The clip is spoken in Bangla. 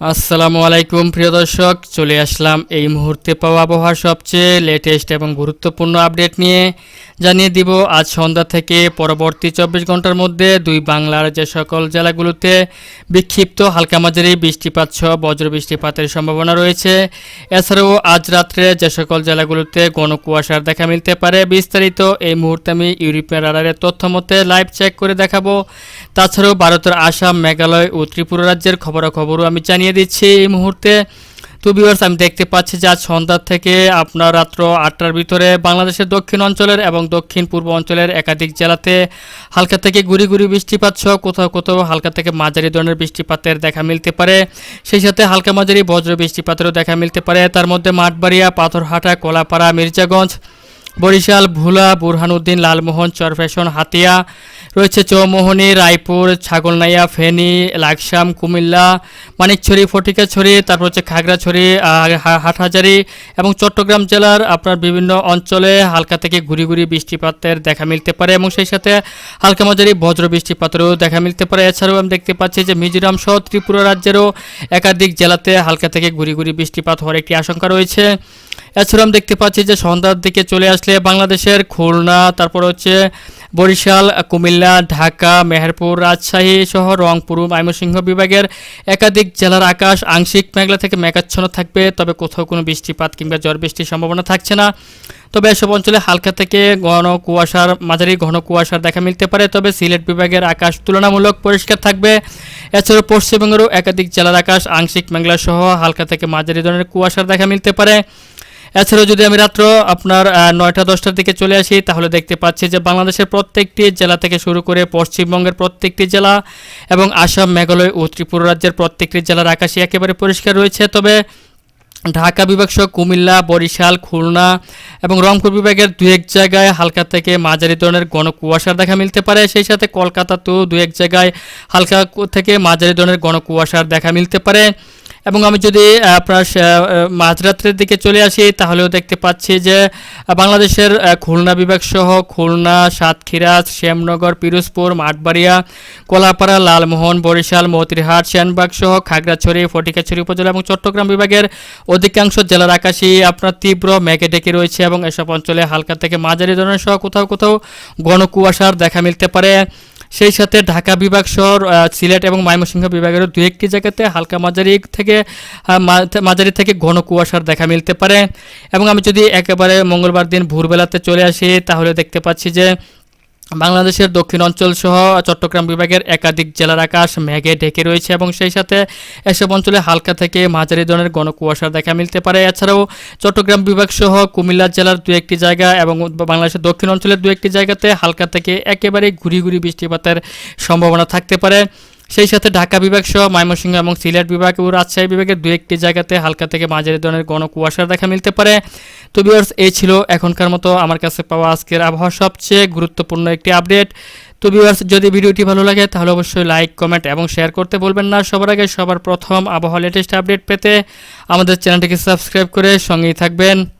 আসসালামু আলাইকুম, প্রিয় দর্শক। চলে আসলাম এই মুহূর্তে পাওয়া আবহাওয়ার সবচেয়ে লেটেস্ট এবং গুরুত্বপূর্ণ আপডেট নিয়ে। জানিয়ে দিব, আজ সন্ধ্যা থেকে পরবর্তী চব্বিশ ঘণ্টার মধ্যে দুই বাংলার যে সকল জেলাগুলোতে বিক্ষিপ্ত হালকা মাঝারি বৃষ্টিপাত সহ বজ্র বৃষ্টিপাতের সম্ভাবনা রয়েছে। এছাড়াও আজ রাত্রে যে সকল জেলাগুলোতে ঘন কুয়াশার দেখা মিলতে পারে। বিস্তারিত এই মুহূর্তে আমি ইউরোপিয়ান রাডারের তথ্য মতে লাইভ চেক করে দেখাবো। তাছাড়াও ভারতের আসাম, মেঘালয় ও ত্রিপুরা রাজ্যের খবরাখবরও আমি জানিয়ে দিচ্ছি এই মুহূর্তে। তো ভিউয়ার্স আমি দেখতে পাচ্ছি যে আজ সন্ধ্যা থেকে আপনার রাত্র আটটার ভিতরে বাংলাদেশের দক্ষিণ অঞ্চলের এবং দক্ষিণ পূর্ব অঞ্চলের একাধিক জেলাতে হালকা থেকে গুড়ি গুড়ি বৃষ্টিপাত সহ কোথাও কোথাও হালকা থেকে মাঝারি ধরনের বৃষ্টিপাতের দেখা মিলতে পারে। সেই সাথে হালকা মাঝারি বজ্র বৃষ্টিপাতেরও দেখা মিলতে পারে। তার মধ্যে মাঠবাড়িয়া, পাথরহাটা, কলাপাড়া, মির্জাগঞ্জ বরিশাল, ভুলা, বুরহানুদ্দিন, লালমোহন, চরফ্যাশন, হাতিয়া, রয়েছে চৌমোহনী, রায়পুর, ছাগলনাইয়া, ফেনী লাকসাম কুমিল্লা, মানিকছড়ি, ফটিকাছড়ি, তারপর হচ্ছে খাগড়াছড়ি হাটহাজারি এবং চট্টগ্রাম জেলার আপনার বিভিন্ন অঞ্চলে হালকা থেকে ঘুরি ঘুরি বৃষ্টিপাতের দেখা মিলতে পারে এবং সেই সাথে হালকা মাঝারি বজ্র বৃষ্টিপাতেরও দেখা মিলতে পারে। এছাড়াও আমি দেখতে পাচ্ছি যে মিজোরাম সহ ত্রিপুরা রাজ্যেরও একাধিক জেলাতে হালকা থেকে ঘুরি ঘুরি বৃষ্টিপাত হওয়ার একটি আশঙ্কা রয়েছে। এছাড়াও আমি দেখতে পাচ্ছি যে সন্ধ্যার দিকে চলে আসলে বাংলাদেশের খুলনা, তারপর হচ্ছে বরিশাল, কুমিল্লা, ঢাকা, মেহেরপুর, রাজশাহী সহ রংপুর, ময়মনসিংহ বিভাগের একাধিক জেলার আকাশ আংশিক মেঘলা থেকে মেঘাচ্ছন্ন থাকবে, তবে কোথাও কোনো বৃষ্টিপাত কিংবা ঝড় বৃষ্টির সম্ভাবনা থাকছে না। তবে এসব অঞ্চলে হালকা থেকে ঘন কুয়াশার মাঝারি ঘন কুয়াশার দেখা মিলতে পারে, তবে সিলেট বিভাগের আকাশ তুলনামূলক পরিষ্কার থাকবে। এছাড়াও পশ্চিমবঙ্গেরও একাধিক জেলার আকাশ আংশিক মেঘলা সহ হালকা থেকে মাঝারি ধরনের কুয়াশার দেখা মিলতে পারে। এছাড়াও যদি আমি রাত্র আপনার নয়টা, দশটার দিকে চলে আসি, তাহলে দেখতে পাচ্ছি যে বাংলাদেশের প্রত্যেকটি জেলা থেকে শুরু করে পশ্চিমবঙ্গের প্রত্যেকটি জেলা এবং আসাম, মেঘালয় ও ত্রিপুরা রাজ্যের প্রত্যেকটি জেলার আকাশে একেবারে পরিষ্কার রয়েছে। তবে ঢাকা বিভাগ সহ কুমিল্লা, বরিশাল, খুলনা এবং রংপুর বিভাগের দু এক জায়গায় হালকা থেকে মাঝারি ধরনের ঘন কুয়াশার দেখা মিলতে পারে। সেই সাথে কলকাতাতেও দু এক জায়গায় হালকা থেকে মাঝারি ধরনের ঘন কুয়াশার দেখা মিলতে পারে। এবং আমি যদি আপনার মাঝরাত্রের দিকে চলে আসি, তাহলেও দেখতে পাচ্ছি যে বাংলাদেশের খুলনা বিভাগ সহ খুলনা, সাতক্ষীরা, শ্যামনগর, পিরোজপুর, মাঠবাড়িয়া, কলাপাড়া, লালমোহন, বরিশাল, মতিরহাট, সেনবাগ সহ খাগড়াছড়ি ফটিকাছড়ি উপজেলা এবং চট্টগ্রাম বিভাগের অধিকাংশ জেলার আকাশই আপনার তীব্র মেঘে ডেকে রয়েছে এবং এসব অঞ্চলে হালকা থেকে মাঝারি ধরনের সহ কোথাও কোথাও ঘন কুয়াশার দেখা মিলতে পারে। সেই সাথে ঢাকা বিভাগ সহ সিলেট এবং ময়মনসিংহ বিভাগের দু একটি জায়গাতে হালকা মাঝারি থেকে মাঝারি থেকে ঘন কুয়াশার দেখা মিলতে পারে। এবং আমি যদি একেবারে মঙ্গলবার দিন ভোরবেলাতে চলে আসি, তাহলে দেখতে পাচ্ছি যে বাংলাদেশের দক্ষিণ অঞ্চল সহ চট্টগ্রাম বিভাগের একাধিক জেলার আকাশ মেঘে ঢেকে রয়েছে এবং সেই সাথে এসব অঞ্চলে হালকা থেকে মাঝারি ধরনের ঘন কুয়াশার দেখা মিলতে পারে। এছাড়াও চট্টগ্রাম বিভাগ সহ কুমিল্লা জেলার দু একটি জায়গা এবং বাংলাদেশের দক্ষিণ অঞ্চলের দু একটি জায়গাতে হালকা থেকে একেবারে ঘুরি ঘুরি বৃষ্টিপাতের সম্ভাবনা থাকতে পারে। সেই সাথে ঢাকা বিভাগ সহ ময়মনসিংহ এবং সিলেট বিভাগ ও রাজশাহী বিভাগের দু একটি জায়গাতে হালকা থেকে মাঝারি ধরনের ঘন কুয়াশার দেখা মিলতে পারে। তো ভিউয়ার্স এই ছিল এখনকার মতো আমার কাছে পাওয়া আজকের আবহাওয়া সবচেয়ে গুরুত্বপূর্ণ একটি আপডেট। তো ভিউয়ার্স যদি ভিডিওটি ভালো লাগে, তাহলে অবশ্যই লাইক কমেন্ট এবং শেয়ার করতে বলবেন না। সবার আগে সবার প্রথম আবহাওয়া লেটেস্ট আপডেট পেতে আমাদের চ্যানেলটিকে সাবস্ক্রাইব করে সঙ্গেই থাকবেন।